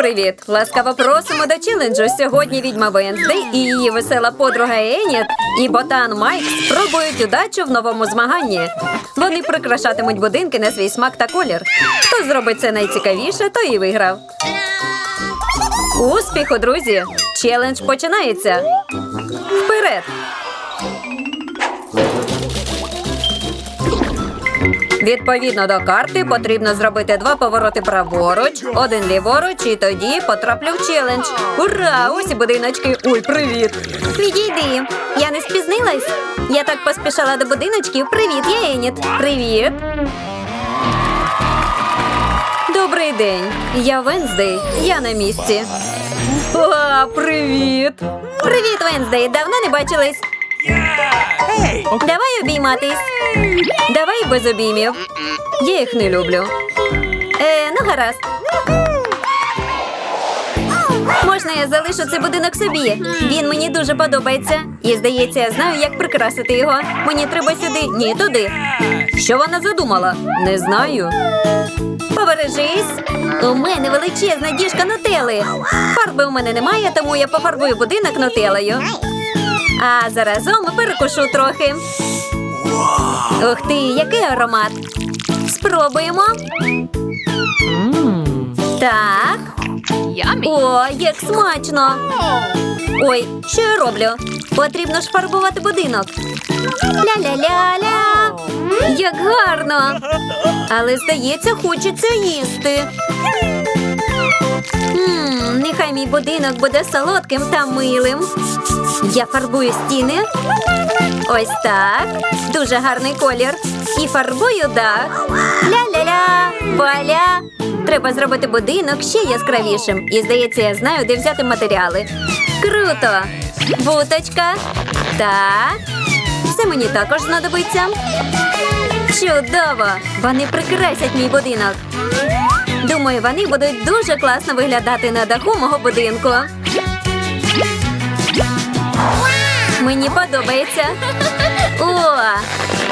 привіт! Ласкаво просимо до челенджу. Сьогодні відьма Венздей і її весела подруга Еніт і ботан Майк спробують удачу в новому змаганні. Вони прикрашатимуть будинки на свій смак та колір. Хто зробить це найцікавіше, той і виграв. Успіху, друзі! Челендж починається. Вперед! Відповідно до карти потрібно зробити два повороти праворуч, один ліворуч, і тоді потраплю в челендж. Ура! Ось і будиночки. Ой, привіт! Відійди. Я не спізнилась. Я так поспішала до будиночків. Привіт, я Еніт. Привіт. Добрий день. Я Венздей. Я на місці. О, привіт! Привіт, Венздей. Давно не бачились. Давай обійматись. Давай без обіймів. Я їх не люблю. Е, ну гаразд. Можна я залишу цей будинок собі? Він мені дуже подобається. І здається, я знаю, як прикрасити його. Мені треба сюди, ні, туди. Що вона задумала? Не знаю. Побережись. У мене величезна діжка нутели. Фарби у мене немає, тому я пофарбую будинок нутелею. А заразом перекушу трохи. Ух ти, який аромат. Спробуємо. Так. О, як смачно. Ой, що я роблю? Потрібно ж фарбувати будинок. Ля-ля-ля-ля. Як гарно. Але, здається, хочеться їсти. М, нехай мій будинок буде солодким та милим. Я фарбую стіни. Ось так. Дуже гарний колір. І фарбую дах. Ля-ля-ля, валя. Треба зробити будинок ще яскравішим. І здається, я знаю, де взяти матеріали. Круто! Буточка. Так. Це мені також знадобиться. Чудово! Вони прикрасять мій будинок. Думаю, вони будуть дуже класно виглядати на даху мого будинку. Мені подобається. О,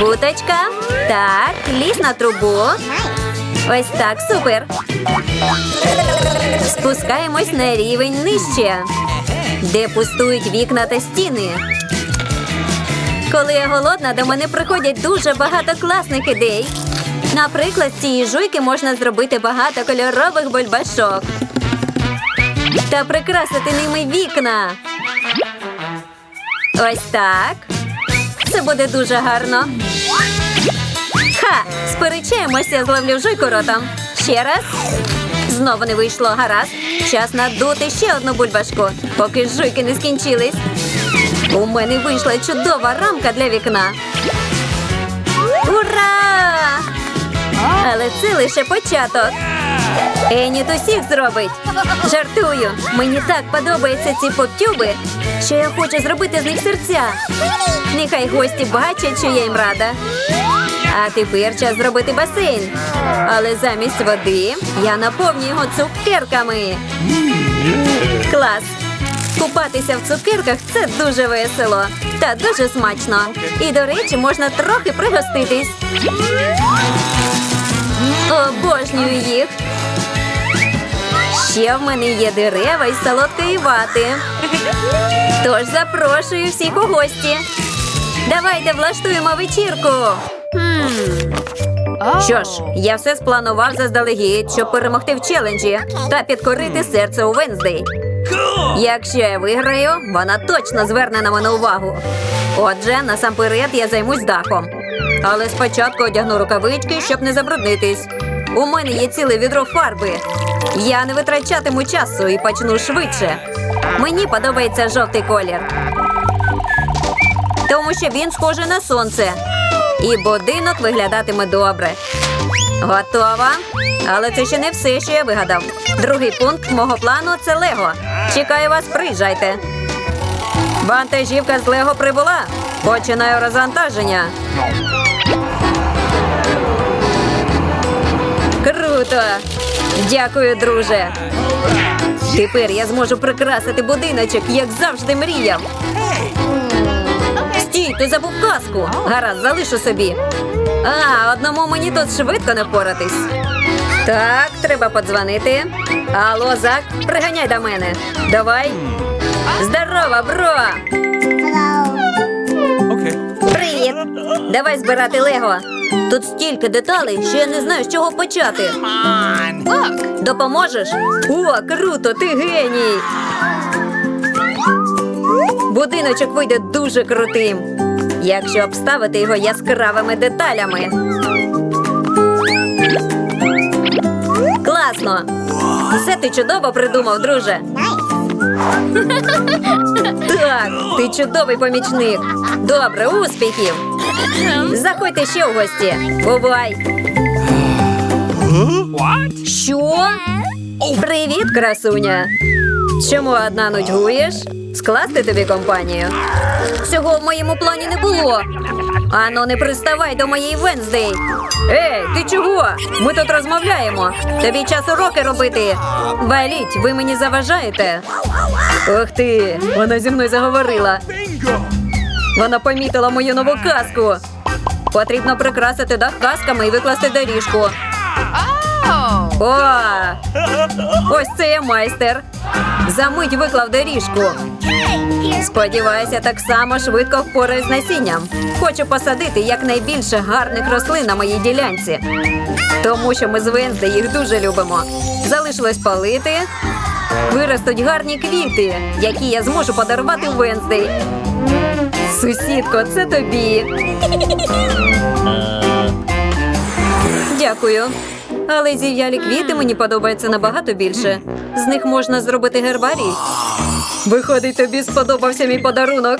буточка. Так, ліз на трубу. Ось так, супер. Спускаємось на рівень нижче, де пустують вікна та стіни. Коли я голодна, до мене приходять дуже багато класних ідей. Наприклад, з цієї жуйки можна зробити багато кольорових бульбашок та прикрасити ними вікна. Ось так. Це буде дуже гарно. Ха! Сперечаємося, зловлю жуйку ротом. Ще раз. Знову не вийшло гаразд. Час надути ще одну бульбашку, поки жуйки не скінчились. У мене вийшла чудова рамка для вікна. Ура! Але це лише початок. Еніт усіх зробить. Жартую. Мені так подобаються ці поптюби, що я хочу зробити з них серця. Нехай гості бачать, що я їм рада. А тепер час зробити басейн. Але замість води я наповню його цукерками. Клас! Купатися в цукерках це дуже весело та дуже смачно. І, до речі, можна трохи пригоститись. Обожнюю їх. Ще в мене є дерева із солодкої вати. Тож запрошую всіх у гості. Давайте влаштуємо вечірку. Що ж, я все спланував заздалегідь, щоб перемогти в челенджі та підкорити серце у Венздей. Якщо я виграю, вона точно зверне на мене увагу. Отже, насамперед я займусь дахом. Але спочатку одягну рукавички, щоб не забруднитись. У мене є ціле відро фарби. Я не витрачатиму часу і почну швидше. Мені подобається жовтий колір. Тому що він схожий на сонце. І будинок виглядатиме добре. Готова. Але це ще не все, що я вигадав. Другий пункт мого плану це Лего. Чекаю вас, приїжджайте. Вантажівка з Лего прибула. Починаю розвантаження. Круто! Дякую, друже. Тепер я зможу прикрасити будиночок, як завжди мріяв. Стій, ти забув казку. Гаразд, залишу собі. А, одному мені тут швидко не впоратись. Так, треба подзвонити. Алло, Зак, приганяй до мене. Давай. Здорово, бро! Привіт! Давай збирати Лего. Тут стільки деталей, що я не знаю, з чого почати. Допоможеш? О, круто, ти геній! Будиночок вийде дуже крутим, якщо обставити його яскравими деталями. Класно! Все ти чудово придумав, друже. Так, ти чудовий помічник. Добре, успіхів. Заходьте ще в гості. Бувай. What? Що? Привіт, красуня. Чому одна нудьгуєш? Скласти тобі компанію. Цього в моєму плані не було. Ану, не приставай до моєї Венздей. Ей, ти чого? Ми тут розмовляємо. Тобі час уроки робити. Валіть, ви мені заважаєте. Ух ти, вона зі мною заговорила. Вона помітила мою нову казку. Потрібно прикрасити дах казками і викласти доріжку. О! Ось це я майстер. За мить виклав доріжку. Сподіваюся, так само швидко впораюсь з насінням. Хочу посадити якнайбільше гарних рослин на моїй ділянці. Тому що ми з Венсди їх дуже любимо. Залишилось полити. Виростуть гарні квіти, які я зможу подарувати Венсдей. Сусідко, це тобі. Дякую. Але зів'ялі квіти мені подобаються набагато більше. З них можна зробити гербарій. Виходить, тобі сподобався мій подарунок.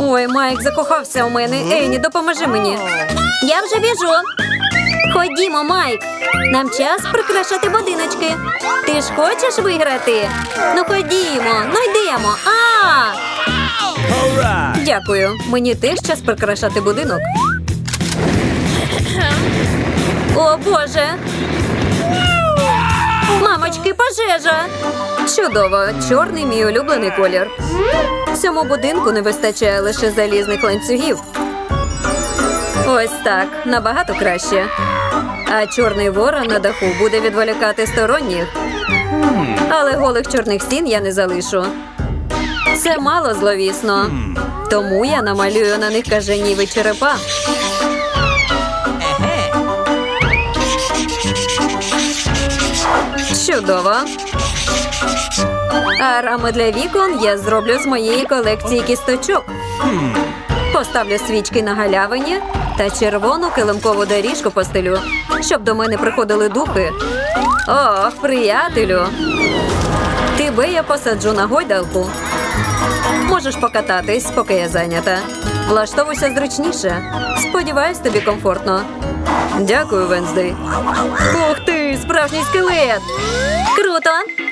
Ой, Майк закохався у мене. Ейні, допоможи мені. Я вже біжу. Ходімо, Майк. Нам час прикрашати будиночки. Ти ж хочеш виграти? Ну ходімо, ну йдемо. А! Дякую. Мені теж час прикрашати будинок. О, Боже. Мамочки, пожежа. Чудово, чорний мій улюблений колір. Цьому будинку не вистачає лише залізних ланцюгів. Ось так, набагато краще. А чорний ворон на даху буде відволікати сторонніх. Але голих чорних стін я не залишу. Це мало зловісно. Тому я намалюю на них кажаніві черепа. Чудово. А рами для вікон я зроблю з моєї колекції кісточок. Поставлю свічки на галявині та червону килимкову доріжку постелю, щоб до мене приходили духи. Ох, приятелю. Тебе я посаджу на гойдалку. Можеш покататись, поки я зайнята. Влаштовуйся зручніше. Сподіваюсь, тобі комфортно. Дякую, Венздей. Ух ти, справжній скелет! Круто!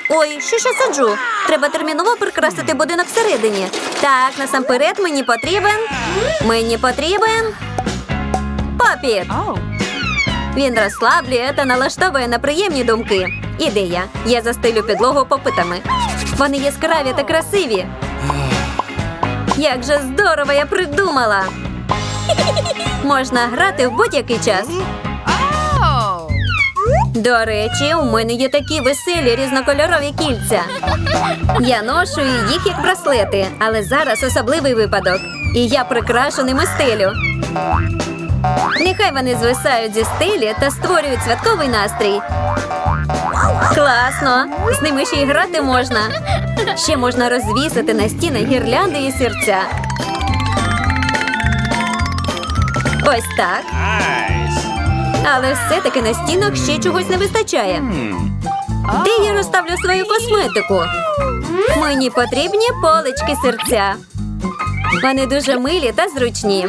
Ой, що ж я саджу? Треба терміново прикрасити будинок всередині. Так, насамперед мені потрібен. Мені потрібен. Попіт. Він розслаблює та налаштовує на приємні думки. Ідея. Я застелю підлогу попитами. Вони яскраві та красиві. Як же здорово я придумала! Можна грати в будь-який час. До речі, у мене є такі веселі різнокольорові кільця. Я ношу їх як браслети, але зараз особливий випадок. І я прикрашу ними стелю. Нехай вони звисають зі стелі та створюють святковий настрій. Класно! З ними ще й грати можна. Ще можна розвісити на стінах гірлянди і серця. Ось так. Але все-таки на стінах ще чогось не вистачає. Де я розставлю свою косметику? Мені потрібні полички серця. Вони дуже милі та зручні.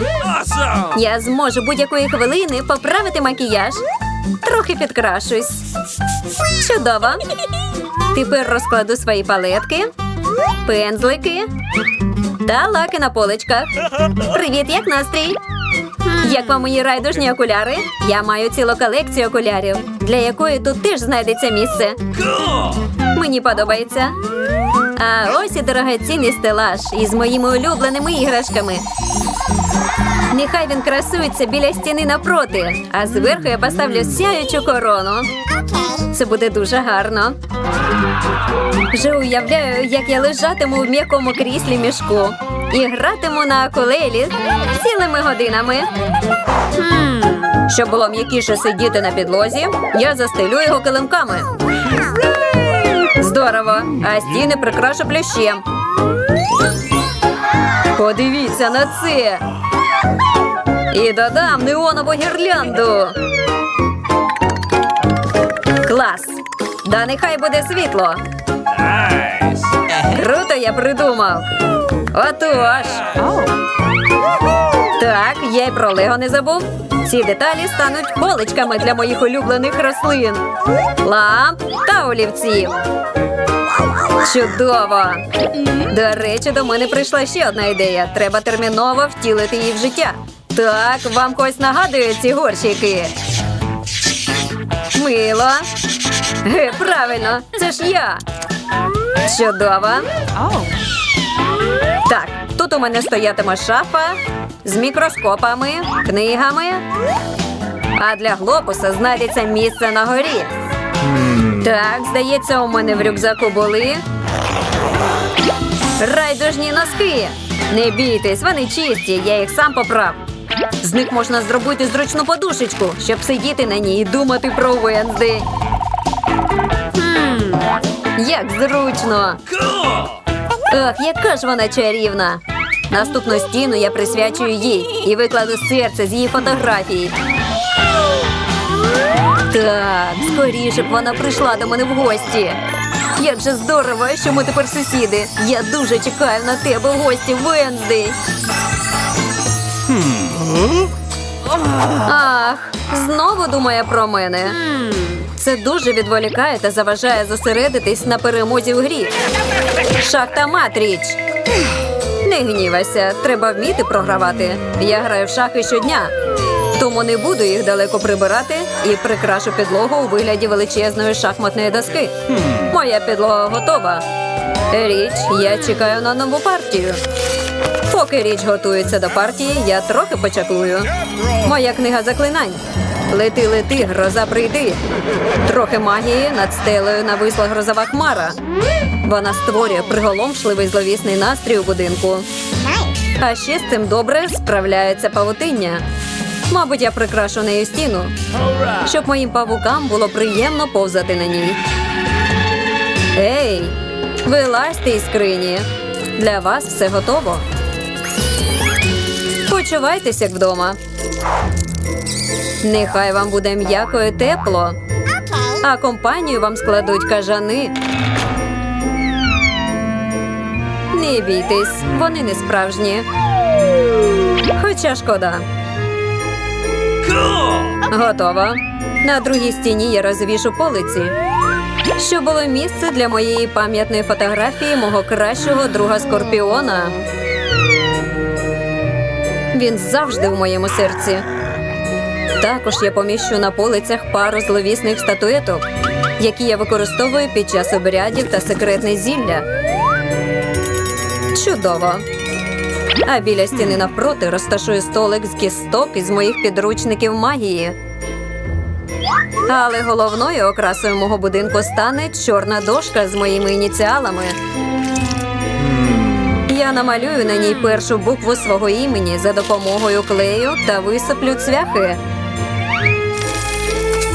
Я зможу будь-якої хвилини поправити макіяж. Трохи підкрашусь. Чудово. Тепер розкладу свої палетки, пензлики та лаки на поличках. Привіт, як настрій? Як вам мої райдужні окуляри? Я маю цілу колекцію окулярів, для якої тут теж знайдеться місце. Мені подобається. А ось і дорогоцінний стелаж із моїми улюбленими іграшками. Нехай він красується біля стіни напроти, а зверху я поставлю сяючу корону. Це буде дуже гарно. Вже уявляю, як я лежатиму в м'якому кріслі мішку і гратиму на акулелі цілими годинами. Щоб було м'якіше сидіти на підлозі, я застелю його килимками. Здорово! А стіни прикрашу плющем. Подивіться на це. І додам неонову гірлянду. Клас! Да нехай буде світло. Круто я придумав. Отож. Так, я й про Лего не забув. Ці деталі стануть поличками для моїх улюблених рослин, ламп та олівців. Чудово! До речі, до мене прийшла ще одна ідея. Треба терміново втілити її в життя. Так, вам когось нагадують ці горщики. Мило. Ге, правильно, це ж я. Чудово. Так, тут у мене стоятиме шафа з мікроскопами, книгами. А для глобуса знайдеться місце на горі. Так, здається, у мене в рюкзаку були. Райдужні носки. Не бійтесь, вони чисті, я їх сам поправ. З них можна зробити зручну подушечку, щоб сидіти на ній і думати про Вензди. Хм, як зручно. Ах, яка ж вона чарівна. Наступну стіну я присвячую їй і викладу серце з її фотографій. Так, скоріше б вона прийшла до мене в гості. Як же здорово, що ми тепер сусіди. Я дуже чекаю на тебе в гості Венздей. Ах, знову думає про мене. Це дуже відволікає та заважає зосередитись на перемозі в грі. Шахта Матріч. Не гнівайся, треба вміти програвати. Я граю в шахи щодня, тому не буду їх далеко прибирати і прикрашу підлогу у вигляді величезної шахматної доски. Моя підлога готова. Річ, я чекаю на нову партію. Поки річ готується до партії, я трохи почаклую. Моя книга заклинань. Лети, лети, гроза прийди. Трохи магії над стелею нависла грозова хмара. Вона створює приголомшливий зловісний настрій у будинку. А ще з цим добре справляється павутиння. Мабуть, я прикрашу нею стіну, щоб моїм павукам було приємно повзати на ній. Ей, вилазьте із скрині. Для вас все готово. Почувайтеся як вдома. Нехай вам буде м'яко і тепло, а компанію вам складуть кажани. Не бійтесь, вони не справжні. Хоча шкода. Cool. Готово. На другій стіні я розвішу полиці. Щоб було місце для моєї пам'ятної фотографії мого кращого друга Скорпіона. Він завжди в моєму серці. Також я поміщу на полицях пару зловісних статуеток, які я використовую під час обрядів та секретне зілля. Чудово! А біля стіни навпроти розташую столик з кісток із моїх підручників магії. Але головною окрасою мого будинку стане чорна дошка з моїми ініціалами. Я намалюю на ній першу букву свого імені за допомогою клею та висиплю цвяхи.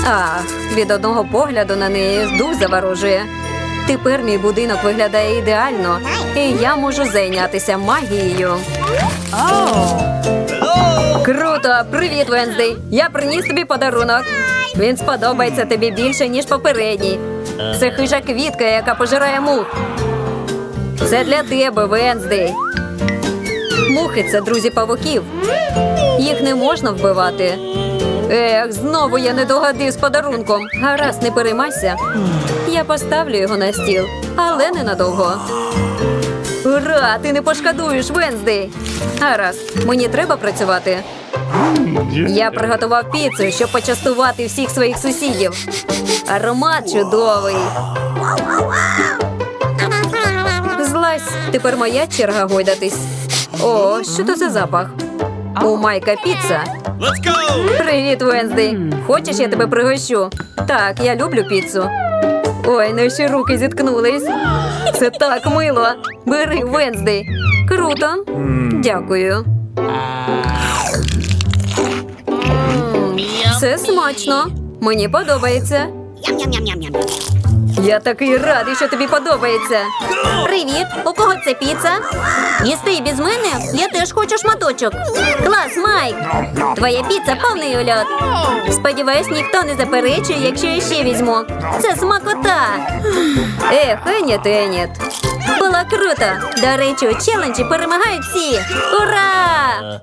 Ах, від одного погляду на неї дух заворожує. Тепер мій будинок виглядає ідеально, і я можу зайнятися магією. Круто! Привіт, Венздей! Я приніс тобі подарунок. Він сподобається тобі більше, ніж попередній. Це хижа квітка, яка пожирає мух. Це для тебе, Венздей. Мухи це друзі павуків. Їх не можна вбивати. Ех, знову я не догадив з подарунком. Гаразд, не переймайся. Я поставлю його на стіл, але ненадовго. Ура! Ти не пошкодуєш, Венздей! Гаразд, мені треба працювати. Я приготував піцу, щоб почастувати всіх своїх сусідів. Аромат чудовий. Злазь, тепер моя черга гойдатись. О, що то за запах? У Майка піца. Let's go! Привіт, Венздей. Хочеш, я тебе пригощу? Так, я люблю піцу. Ой, наші руки зіткнулись. Це так мило. Бери, Венздей. Круто. Дякую. Це смачно. Мені подобається. Я такий радий, що тобі подобається. Привіт! У кого це піца? Їсти без мене? Я теж хочу шматочок. Клас, Майк! Твоя піца повний ульот. Сподіваюсь, ніхто не заперечує, якщо я ще візьму. Це смакота. Ех, Еніт, Еніт. Було круто. До речі, у челенджі перемагають всі. Ура!